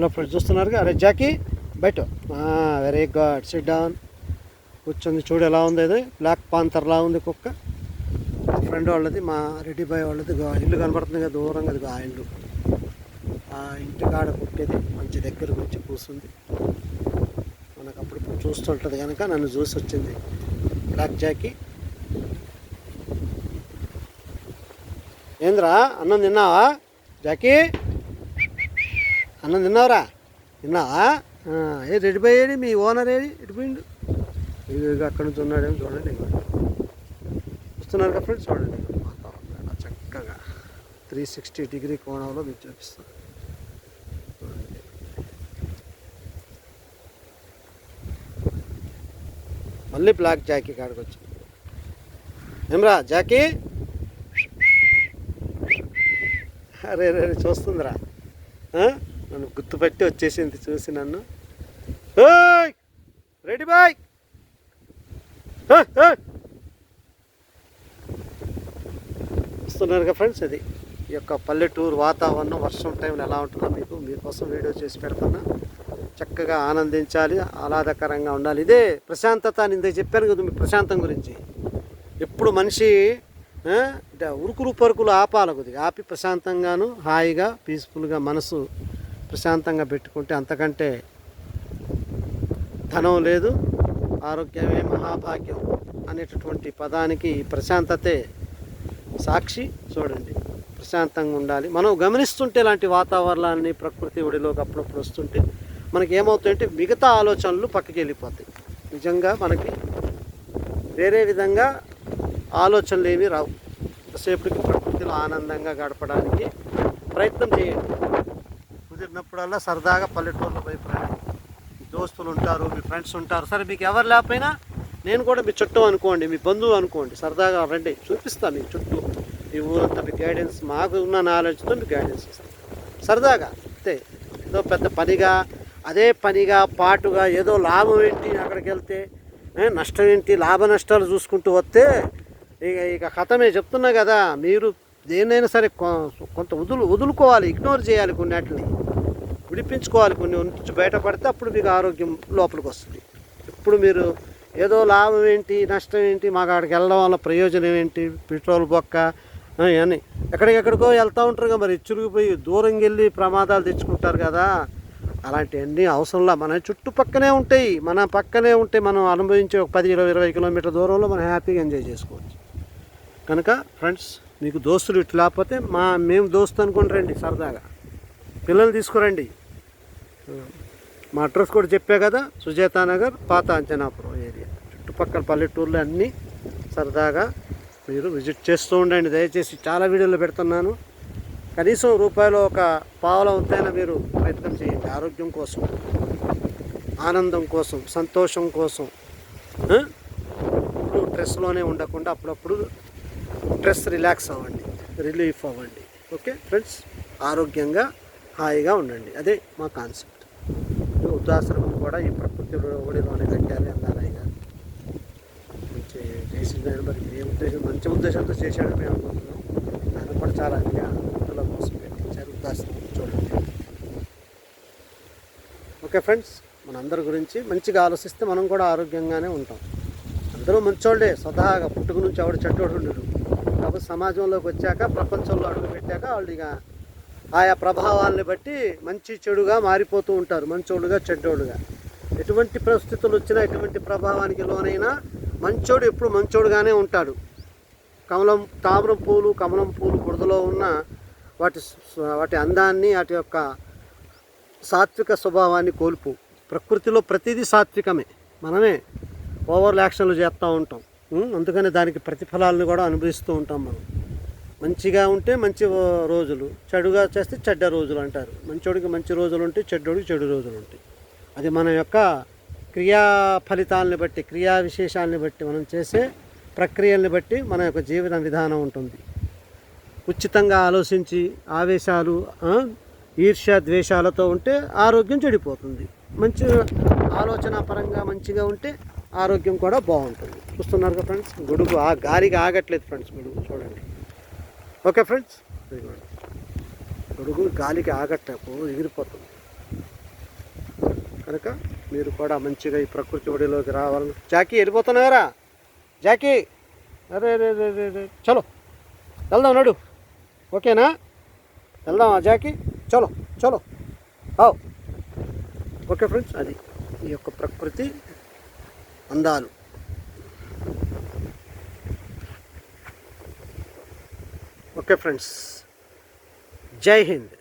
Hello friends చూస్తున్నారు అరే Jackie బయట. Very good. Sit down. కూర్చొని చూడు ఎలా ఉంది ఇది. బ్లాక్ పాంతర్లా ఉంది కుక్క. మా ఫ్రెండ్ వాళ్ళది మా రెడ్డి బాయ్ వాళ్ళది. ఇల్లు కనబడుతుంది కదా దూరంగా అది ఆ ఇల్లు. ఆ ఇంటి కాడ కుక్కేది. మంచి దగ్గరకు వచ్చి కూర్చుంది మనకు అప్పుడప్పుడు చూస్తుంటుంది కనుక నన్ను చూసి వచ్చింది. Black Jackie. ఏంద్రా? అన్నం తిన్నావా? జాకీ? అన్నం తిన్నావురా? తిన్నావా? ఏ రెడ్డి ఏడి మీ ఓనర్ ఏడి ఎడిపోయిండు అక్కడ నుంచి ఉన్నాడేమో చూడండి వస్తున్నారు కదా ఫ్రెండ్స్ చూడండి. వాతావరణం చక్కగా త్రీ సిక్స్టీ డిగ్రీ కోణంలో మీకు చూపిస్తాను. మళ్ళీ బ్లాక్ జాకీ కాడికి వచ్చింది ఏమ్రా జాకీ? అరే రే చూస్తుందిరా. నన్ను గుర్తుపెట్టి వచ్చేసింది చూసి నన్ను. Ready bye! వస్తున్నారుగా వస్తున్నారు ఫ్రెండ్స్ ఇది ఈ యొక్క పల్లెటూరు వాతావరణం వర్షం టైంలో ఎలా ఉంటుందో మీకు మీకోసం వీడియో చేసి పెడుతున్నా. చక్కగా ఆనందించాలి ఆహ్లాదకరంగా ఉండాలి. ఇదే ప్రశాంతత అని ఇందాక చెప్పాను కదా మీ ప్రశాంతం గురించి. ఎప్పుడు మనిషి ఉరుకులు పరుకులు ఆపాలి కొద్దిగా. ఆపి ప్రశాంతంగాను హాయిగా పీస్ఫుల్గా మనసు ప్రశాంతంగా పెట్టుకుంటే అంతకంటే ధనం లేదు ఆరోగ్యమే మహాభాగ్యం అనేటటువంటి పదానికి ఈ ప్రశాంతతే సాక్షి. చూడండి ప్రశాంతంగా ఉండాలి. మనం గమనిస్తుంటే ఇలాంటి వాతావరణాన్ని ప్రకృతి ఒడిలోకి అప్పుడప్పుడు వస్తుంటే మనకి ఏమవుతాయంటే మిగతా ఆలోచనలు పక్కకి వెళ్ళిపోతాయి. నిజంగా మనకి వేరే విధంగా ఆలోచనలు ఏమీ రావు. సేపటికి ప్రకృతిలో ఆనందంగా గడపడానికి ప్రయత్నం చేయండి. కుదిరినప్పుడల్లా సరదాగా పల్లెటూరులో వైపు మీ దోస్తులు ఉంటారు మీ ఫ్రెండ్స్ ఉంటారు. సరే మీకు ఎవరు లేకపోయినా నేను కూడా మీ చుట్టూ అనుకోండి మీ బంధువు అనుకోండి సరదాగా రండి. చూపిస్తాను మీ చుట్టూ. మీ ఊరంతా మీ గైడెన్స్ మాకు ఉన్న నాలెడ్జ్తో మీకు గైడెన్స్ ఇస్తాను. సరదాగా అంతే. ఏదో పెద్ద పనిగా అదే పనిగా పాటుగా ఏదో లాభం ఏంటి అక్కడికి వెళ్తే నష్టం ఏంటి లాభ నష్టాలు చూసుకుంటూ వస్తే ఇక ఇక కథమే చెప్తున్నా కదా మీరు దేన్నైనా సరే కొ- కొంత వదులు వదులుకోవాలి ఇగ్నోర్ చేయాలి కొన్నిటిని. విడిపించుకోవాలి కొన్ని నుంచి బయటపడితే అప్పుడు మీకు ఆరోగ్యం లోపలికి వస్తుంది. ఇప్పుడు మీరు ఏదో లాభం ఏంటి నష్టం ఏంటి మాకు అక్కడికి వెళ్ళడం వల్ల ప్రయోజనం ఏంటి పెట్రోల్ బొక్క అని ఎక్కడికెక్కడికో వెళ్తూ ఉంటారు కదా మరి చురుకుపోయి దూరం వెళ్ళి ప్రమాదాలు తెచ్చుకుంటారు కదా. అలాంటివన్నీ అవసరంలా మన చుట్టుపక్కనే ఉంటాయి మన పక్కనే ఉంటే మనం అనుభవించే ఒక పది ఇరవై ఇరవై కిలోమీటర్ దూరంలో మనం హ్యాపీగా ఎంజాయ్ చేసుకోవచ్చు. కనుక ఫ్రెండ్స్ మీకు దోస్తులు ఇట్లా లేకపోతే మా మేము దోస్తు అనుకుని రండి సరదాగా. పిల్లలు తీసుకురండి. మా అడ్రస్ కూడా చెప్పే కదా సుజాతా నగర్ పాత అంజనాపురం ఏరియా. చుట్టుపక్కల పల్లెటూర్లు అన్నీ సరదాగా మీరు విజిట్ చేస్తూ ఉండండి. దయచేసి చాలా వీడియోలు పెడుతున్నాను. కనీసం రూపాయలు ఒక పావుల ఉంటైనా మీరు ప్రయత్నం చేయండి. ఆరోగ్యం కోసం ఆనందం కోసం సంతోషం కోసం. ఇప్పుడు స్ట్రెస్లోనే ఉండకుండా అప్పుడప్పుడు స్ట్రెస్ రిలాక్స్ అవ్వండి రిలీఫ్ అవ్వండి. Okay friends? ఆరోగ్యంగా హాయిగా ఉండండి. అదే మా కాన్సెప్ట్. వృద్ధాశ్రమం కూడా ఈ ప్రకృతి ఒడిలోనే కట్టాలి అన్నారు ఆయన. మంచి చేసిన దాన్ని మరి ఏ ఉద్దేశం మంచి ఉద్దేశంతో చేశాడని మేము అనుకుంటున్నాం. దాన్ని కూడా చాలా వృద్ధుల కోసం పెట్టించారు వృద్ధాశ్రమం. చూడండి. ఓకే ఫ్రెండ్స్ మనందరి గురించి మంచిగా ఆలోచిస్తే మనం కూడా ఆరోగ్యంగానే ఉంటాం. అందరూ మంచోళ్ళే స్వతహాగా పుట్టుకు నుంచి ఆవిడ చెడ్డోడు ఉండడు. కాబట్టి సమాజంలోకి వచ్చాక ప్రపంచంలో అడుగు పెట్టాక వాళ్ళు ఇక ఆయా ప్రభావాల్ని బట్టి మంచి చెడుగా మారిపోతూ ఉంటారు మంచోడుగా చెడ్డోడుగా ఎటువంటి పరిస్థితులు వచ్చినా ఎటువంటి ప్రభావానికి లోనైనా మంచోడు ఎప్పుడు మంచోడుగానే ఉంటాడు. కమలం తామరం పూలు కమలం పూలు బురదలో ఉన్న వాటి వాటి అందాన్ని వాటి యొక్క సాత్విక స్వభావాన్ని కోల్పు. ప్రకృతిలో ప్రతిదీ సాత్వికమే. మనమే ఓవర్ యాక్షన్లు చేస్తూ ఉంటాం. అందుకని దానికి ప్రతిఫలాలను కూడా అనుభవిస్తూ ఉంటాం మనం. మంచిగా ఉంటే మంచి రోజులు చెడుగా చేస్తే చెడ్డ రోజులు అంటారు. మంచోడికి మంచి రోజులు ఉంటాయి చెడ్డోడికి చెడు రోజులు ఉంటాయి. అది మన యొక్క క్రియా ఫలితాలను బట్టి క్రియా విశేషాలను బట్టి మనం చేసే ప్రక్రియల్ని బట్టి మన యొక్క జీవన విధానం ఉంటుంది. ఉచితంగా ఆలోచించి ఆవేశాలు ఈర్ష్య ద్వేషాలతో ఉంటే ఆరోగ్యం చెడిపోతుంది. మంచి ఆలోచన పరంగా మంచిగా ఉంటే ఆరోగ్యం కూడా బాగుంటుంది. చూస్తున్నారు కదా ఫ్రెండ్స్ గొడుగు ఆ గాలికి ఆగట్లేదు ఫ్రెండ్స్ గొడుగు చూడండి. ఓకే ఫ్రెండ్స్ గొడుగు గాలికి ఆగట్టకు ఎగిరిపోతుంది. కనుక మీరు కూడా మంచిగా ఈ ప్రకృతి ఒడిలోకి రావాలని. జాకీ వెళ్ళిపోతున్నారా జాకీ! అరే రే రే రే రే. చలో. వెళ్దాం నడు. ఓకేనా? వెళ్దామా జాకీ? చలో చలో. ఓకే ఫ్రెండ్స్ అది ఈ యొక్క ప్రకృతి అందాలు. Okay friends. జై హింద్.